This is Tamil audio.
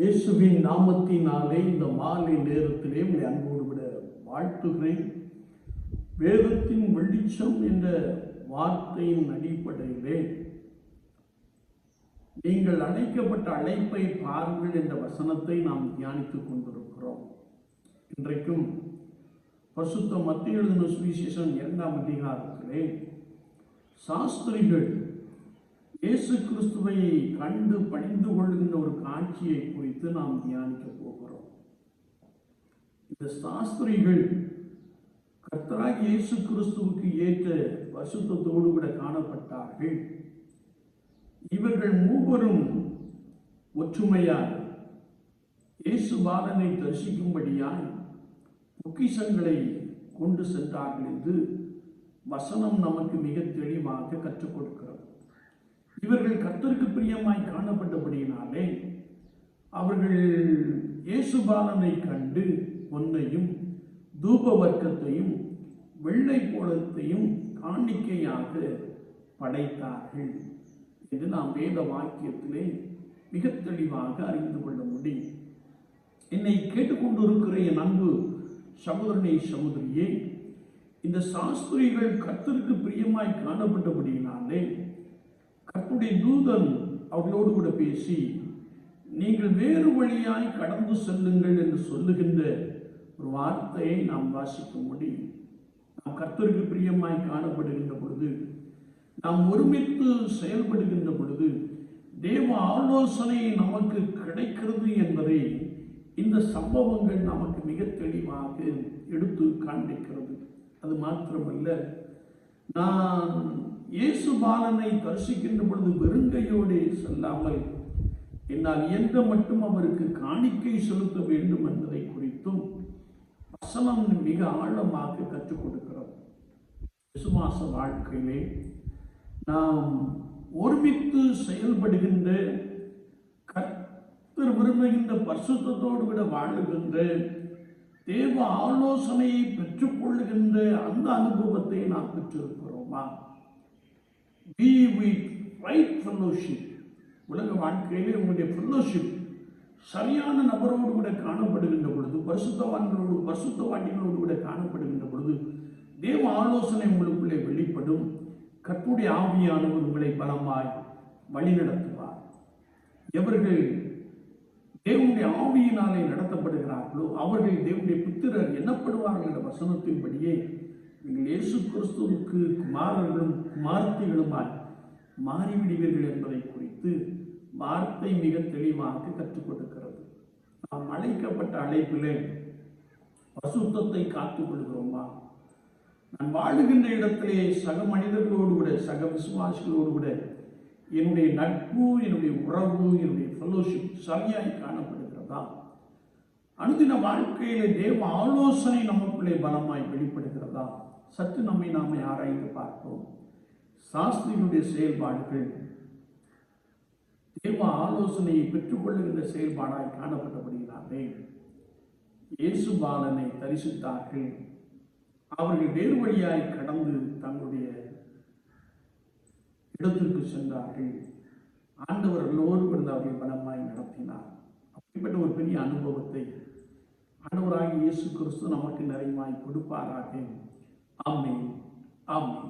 இயேசுவின் நாமத்தினாலே இந்த மாலை நேரத்திலே உங்களை அன்போடு விட வாழ்த்துகிறேன். வேதத்தின் வெளிச்சம் என்ற வார்த்தையின் அடிப்படையிலே நீங்கள் அழைக்கப்பட்ட அழைப்பை பாருங்கள் என்ற வசனத்தை நாம் தியானித்துக் கொண்டிருக்கிறோம். இன்றைக்கும் பசுத்த மத்திய எழுதின சுவிசேஷம் இரண்டாம் அதிகாரத்திலே சாஸ்திரிகள் இயேசு கிறிஸ்துவை கண்டு பணிந்து கொள்கின்ற ஒரு காட்சியை குறித்து நாம் தியானிக்க போகிறோம். இந்த சாஸ்திரிகள் கர்த்தராக இயேசு கிறிஸ்துவுக்கு ஏற்ற பசுத்தத்தோடு கூட காணப்பட்டார்கள். இவர்கள் மூவரும் ஒற்றுமையாய் இயேசு பாலனை தரிசிக்கும்படியாய் பொக்கிஷங்களை கொண்டு சென்றார்கள் என்று வசனம் நமக்கு மிக தெளிவாக கற்றுக் கொடுக்கிறது. இவர்கள் கத்தருக்கு பிரியமாய் காணப்பட்டபடியினாலே அவர்கள் இயேசுபாலனை கண்டு பொன்னையும் தூப வர்க்கத்தையும் வெள்ளை கோலத்தையும் காணிக்கையாக படைத்தார்கள் என்று நாம் வேத வாக்கியத்திலே மிக தெளிவாக அறிந்து கொள்ள முடியும். என்னை கேட்டுக்கொண்டிருக்கிற என் அன்பு சகோதரனை சகோதரியே இந்த சாஸ்திரிகள் கத்திற்கு பிரியமாய் காணப்பட்டபடியினாலே கத்துடைய தூதன் அவர்களோடு கூட பேசி நீங்கள் வேறு வழியாய் கடந்து செல்லுங்கள் என்று சொல்லுகின்ற ஒரு வார்த்தையை நாம் வாசிக்க முடியும் நாம் கர்த்தருக்கு பிரியமாய் காணப்படுகின்ற பொழுது நாம் ஒருமித்து செயல்படுகின்ற பொழுது தேவ ஆலோசனை நமக்கு கிடைக்கிறது என்பதை இந்த சம்பவங்கள் நமக்கு மிக தெளிவாக எடுத்து காண்பிக்கிறது. அது மாத்திரமல்ல நான் இயேசு பாலனை தரிசிக்கின்ற பொழுது வெறுங்கையோடு செல்லாமல் என்னால் இயன்ற மட்டும் அவருக்கு காணிக்கை செலுத்த வேண்டும் என்பதை குறித்தும் வசனம் மிக ஆழமாக கற்றுக் கொடுக்கிறது. விசுவாச வாழ்க்கையிலே நாம் ஒருமித்து செயல்படுகின்ற கர்த்தர் விரும்புகின்ற பரிசுத்தோடு விட வாழுகின்ற தேவ ஆலோசனையை பெற்றுக்கொள்ளுகின்ற அந்த அனுபவத்தை நாம் பெற்றிருக்கிறோமா? பி வித் ரைட் ஃபெல்லோஷிப் உலக வாழ்க்கையிலே உங்களுடைய ஃபெல்லோஷிப் சரியான நபரோடு கூட காணப்படுகின்ற பொழுது பரிசுத்தவான்களோடு பரிசுத்தவாண்டிகளோடு கூட காணப்படுகின்ற பொழுது தேவ ஆலோசனை உங்களுக்குள்ளே வெளிப்படும். கற்புடைய ஆவியானவர் உங்களை பலமாய் வழிநடத்துவார். எவர்கள் தேவனுடைய ஆவியினாலே நடத்தப்படுகிறார்களோ அவர்கள் தேவனுடைய புத்திரர் எண்ணப்படுவார்கள் என்ற வசனத்தின்படியே நீங்கள் இயேசு கிறிஸ்துவுக்கு குமாரர்களும் குமார்த்திகளுமாய் மாறிவிடுவீர்கள் என்பதை குறித்து வார்த்தை மிக தெளிவாக கற்றுக் கொடுக்கிறது. நாம் அழைக்கப்பட்ட அழைப்பிலே பசுத்தத்தை காத்துக் கொள்கிறோமா? நான் வாழுகின்ற இடத்திலே சக மனிதர்களோடு கூட சக விசுவாசிகளோடு கூட என்னுடைய நட்பு என்னுடைய உறவு என்னுடைய ஃபெல்லோஷிப் சரியாய் காணப்படுகிறதா? அனுதின வாழ்க்கையிலே தேவ ஆலோசனை நமக்குள்ளே பலமாய் வெளிப்படுகிறதா? சற்று நம்மை நாமே ஆராய்ந்து பார்ப்போம். சாஸ்திரியுடைய செயல்பாடுகள். தேவ ஆலோசனையை பெற்றுக்கொள்ளுகின்ற செயல்பாடாய் காணப்பட்டபடியினாலே இயேசு பாலனை தரிசித்தார்கள். அவர்கள் வேறு வழியாய் கடந்து தங்களுடைய இடத்திற்கு சென்றார்கள். ஆண்டவர் எல்லோரும் இருந்து பலமாய் நடத்தினார். அப்படிப்பட்ட ஒரு பெரிய அனுபவத்தை ஆண்டவராகிய இயேசு கிறிஸ்து நமக்கு நிறைவாய் கொடுப்பாராக. அம்மே அம்மே